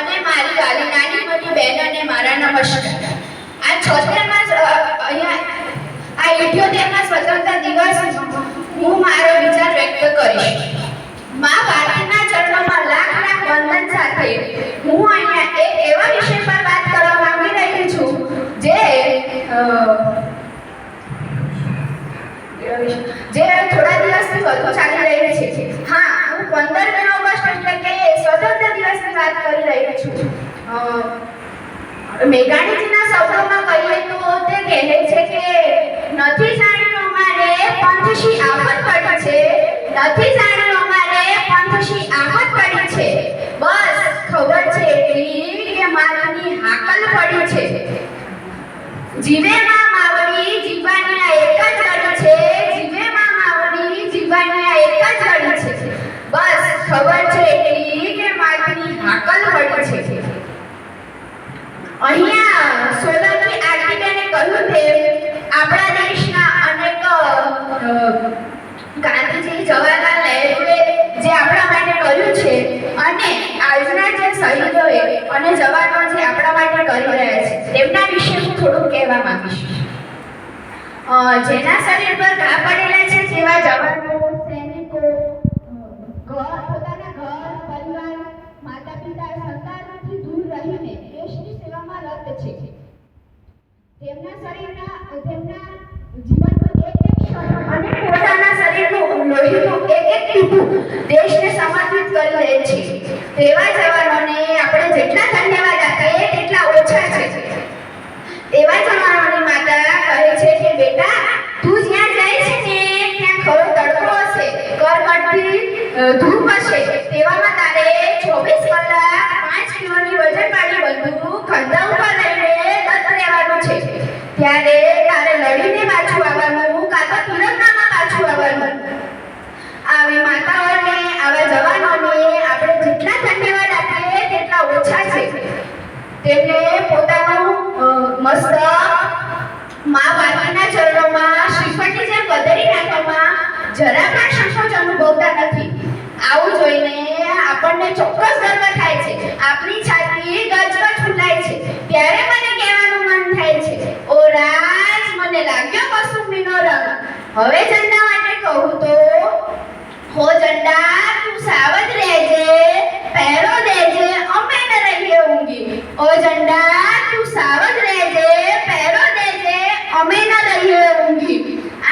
અને મારી વાલી નાની મોટી બહેનોને મારા નમસ્કાર. આ છોતેરમાં મેઘાણીજીના શબ્દોમાં કહીએ તો તે કહે છે કે, નથી જાણ્યું અમારે પંથશી આફત પડી છે. નથી જાણ્યું અમારે પંથશી આફત પડી છે. બસ ખબર છે એટલી કે મારાની હાકલ પડી છે. જીવે માં માવડી જીવાની આ એક જ રડી છે જીવે માં માવડી જીવાની આ એક જ રડી છે બસ ખબર છે એટલી કે મારાની હાકલ પડી છે અહીંયા સોલંકી કહ્યું તેમ આપણા દેશના અનેક ગાંધીજી જવાહરલાલ નહેરુએ જે આપણા માટે કર્યું છે અને આજના જે શહીદોએ અને જવાનો જે આપણા માટે કરી રહ્યા છે, તેમના વિશે હું થોડુંક કહેવા માંગીશ. જેના શરીર પર ઘા પડેલા છે તેવા જવાનો તેમના શરીરના, તેમના જીવનનું એક એક ક્ષણ અને પોતાના શરીરનું લોહીનું એક એક ટીપું દેશને સમર્પિત કરી રહે છે. તેવા જવાનોને આપણે જેટલા ધન્યવાદ આપીએ તેટલા ઓછા છે. તેવા જવાનોની માતા કહે છે કે, બેટા, તું જ્યાં જાય છે ને, ત્યાં ખરો તડકો હશે. કરકટથી ધૂપ હશે. તેવામાં તારે 24 કલાક 5 કિલોની વજનવાળી બંદૂક ખંડા ઉપર લઈને દત્ત રહેવાનું છે ત્યારે તારે લડીને પાછું આવવાનું કાં તો તિરંગામાં પાછું આવવાનું આવી માતાઓને આવા જવાનોને આપણે જેટલા ધન્યવાદ આપીએ તેટલા ઓછા છે તેમને પોતાનું મસ્ત મા ભારતીના ચરણોમાં શ્રીફળની જેમ બદલી નાખવામાં જરા પણ સંકોચ અનુભવતા નથી. આવું જોઈને આપણને ચોક્કસ ગર્વ થાય છે. આપણી છાતી ગજગજ ફૂલાય છે. ત્યારે મને કહેવાનું મન થાય છે, ઓ રાજ, મને લાગ્યો કસુંબીનો રંગ. હવે ઝંડા માટે કહું તો, હો ઝંડા તું સાવધ રહેજે પહેરો દેજે અમે ન રહીએ ઊંઘી ઓ ઝંડા, તું સાવધ રહેજે, પહેરો દેજે, અમે ના રહીએ ઊંઘી.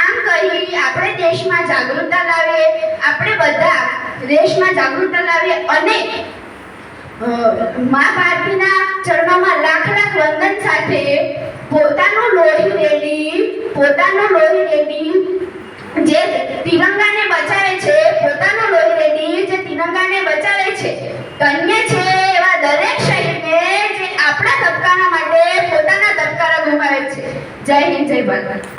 આમ કહી આપણે દેશમાં જાગૃતતા લાવીએ, આપણે બધા દેશમાં જાગૃતતા લાવીએ અને મા ભારતીના ચરણોમાં લાખ લાખ વંદન સાથે પોતાનું લોહી રેડી પોતાનું લોહી રેડી જે તિરંગાને બચાવે છે, પોતાનું લોહી રેડી જે તિરંગાને બચાવે છે ધન્ય છે એવા દરેક શહીદને જે આપણા ધબકારા માટે પોતાના ધબકારા ગુમાવે છે જય હિન્દ જય ભારત.